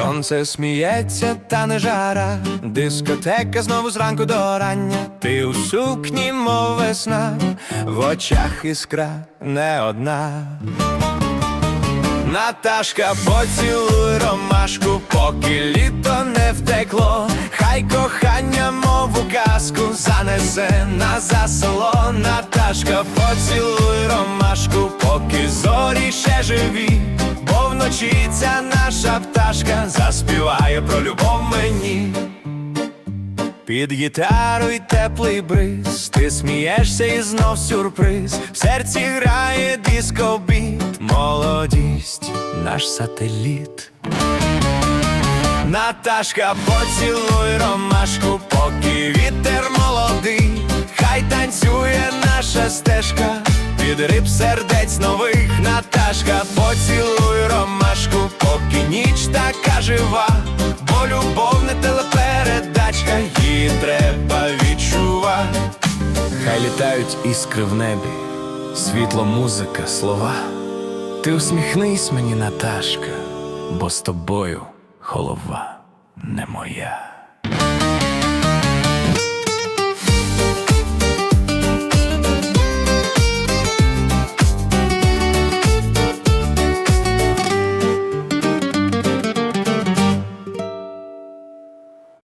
сонце сміється, та не жара, дискотека знову зранку до рання. Ти у сукні, мов весна, в очах іскра не одна. Наташка, поцілуй ромашку, поки літо не втекло. Хай кохання, мов у казку, занесе на за село. Наташка, поцілуй ромашку, поки зорі ще живі. Бо наша пташка заспіває про любов мені. Під гітару й теплий бриз, ти смієшся і знов сюрприз. В серці грає диско-біт, молодість, наш сателіт. Наташка, поцілуй ромашку, поки вітер молодий, хай танцює наша стежка, під риб сердець нових. Наташка, поцілуй ніч така жива, бо любов не телепередачка, її треба відчувати. Хай літають іскри в небі, світло, музика, слова. Ти усміхнись мені, Наташка, бо з тобою голова не моя.